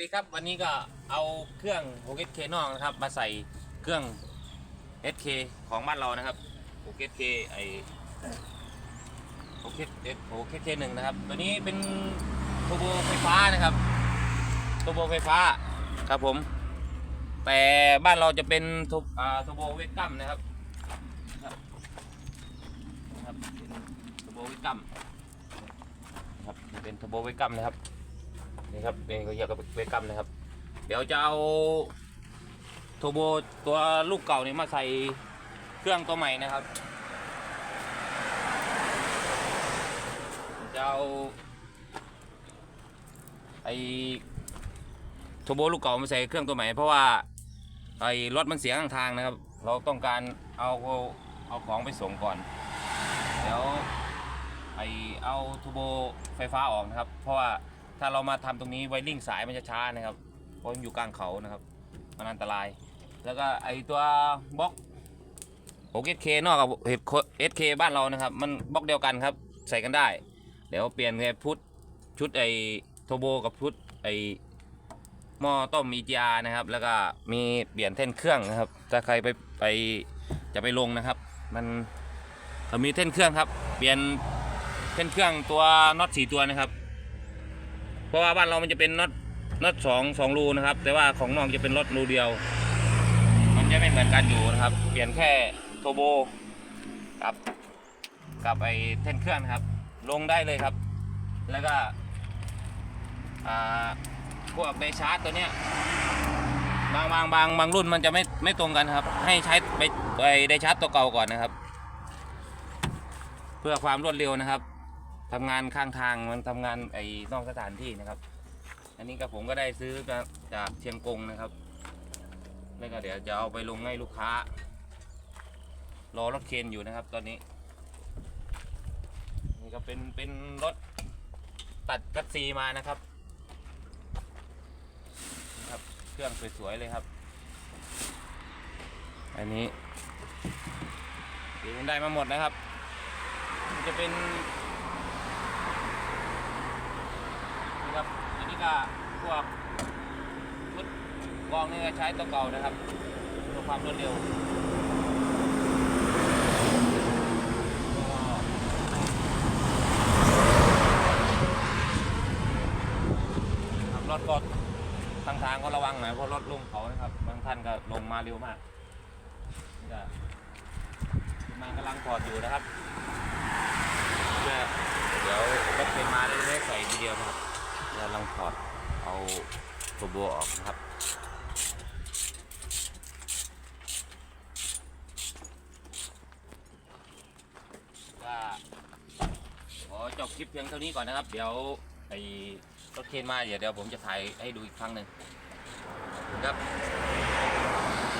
สวัสดีครับวันนี้ก็เอาเครื่อง 6SK นอกนะครับ มาใส่เครื่อง SK ของบ้านเรานะครับ 6SK ไอ 6SK 6SK หนึ่งนะครับ ตัวนี้เป็นโทโบไฟฟ้านะครับโทโบไฟฟ้าครับผม แต่บ้านเราจะเป็นโทอ่าโบเวกัมนะครับครับครับโทโบเวกัมครับเป็นโทโบเวกัมนะครับ นี่ครับเป็นเขาเรียกว่าเวกัมนะครับ เดี๋ยวจะเอาโทโบตัวลูกเก่านี่มาใส่เครื่องตัวใหม่นะครับจะเอาไอโทโบลูกเก่ามาใส่เครื่องตัวใหม่ เพราะว่าไอรถมันเสียข้างทางนะครับ เราต้องการเอาเอาของไปส่งก่อน เดี๋ยวไอเอาโทโบไฟฟ้าออกนะครับ เพราะว่า ถ้าเรามาทำตรงนี้ไวริ่งสายมันจะช้านะครับ เพราะมันอยู่กลางเขานะครับ มันอันตราย แล้วก็ไอตัวบล็อกโอเคเคนอกกับเอสเคบ้านเรานะครับ มันบล็อกเดียวกันครับ ใส่กันได้ เดี๋ยวเปลี่ยนแค่พุทชุดไอโทโบกับชุดไอหม้อต้ม EGR นะครับ แล้วก็มีเปลี่ยนเท่นเครื่องนะครับ ถ้าใครไปไปจะไปลงนะครับ มันมีเท่นเครื่องครับ เปลี่ยนเท่นเครื่องตัวน็อตสี่ตัวนะครับ เพราะว่าบ้านเรามันจะเป็นน็อตน็อตสองสองรูนะครับ แต่ว่าของน้องจะเป็นน็อตรูเดียว มันจะไม่เหมือนกันอยู่นะครับ เปลี่ยนแค่โทโบกับกับไอเท่นเครื่องนครับ ลงได้เลยครับ แล้วก็พวกไดชาร์จตัวเนี้ยบางบางบางบางรุ่นมันจะไม่ไม่ตรงกันครับ ให้ใช้ไปไอไดชาร์จตัวเก่าก่อนนะครับ เพื่อความรวดเร็วนะครับ ทำงานข้างทางมันทำงานไอ้นอกสถานที่นะครับ อันนี้ก็ผมก็ได้ซื้อจากจากเชียงกงนะครับแล้วก็เดี๋ยวจะเอาไปลงให้ลูกค้า รอรถเคนอยู่นะครับ ตอนนี้ นี่ก็เป็นเป็นรถตัดกัตซีมานะครับครับเครื่องสวยๆเลยครับ อันนี้เดี๋ยวได้มาหมดนะครับ มันจะเป็นครับอันนี้ ก็พวกชุดกองนี่ก็ใช้ตัวเก่านะครับเพื่อความรวดเร็วขับรถก็ทางทางก็ระวังหน่อยเพราะรถลงเขานะครับบางท่านก็ลงมาเร็วมากก็มากำลังถอดอยู่นะครับเดี๋ยวรถเป็นมาได้ได้ใส่ทีเดียวนะครับ กำลังถอดเอาตัวบัวออกนะครับก็ขอจบคลิปเพียงเท่านี้ก่อนนะครับ เดี๋ยวไอ้รถเคนมาเดี๋ยวเดี๋ยวผมจะถ่ายให้ดูอีกครั้งหนึ่งครับ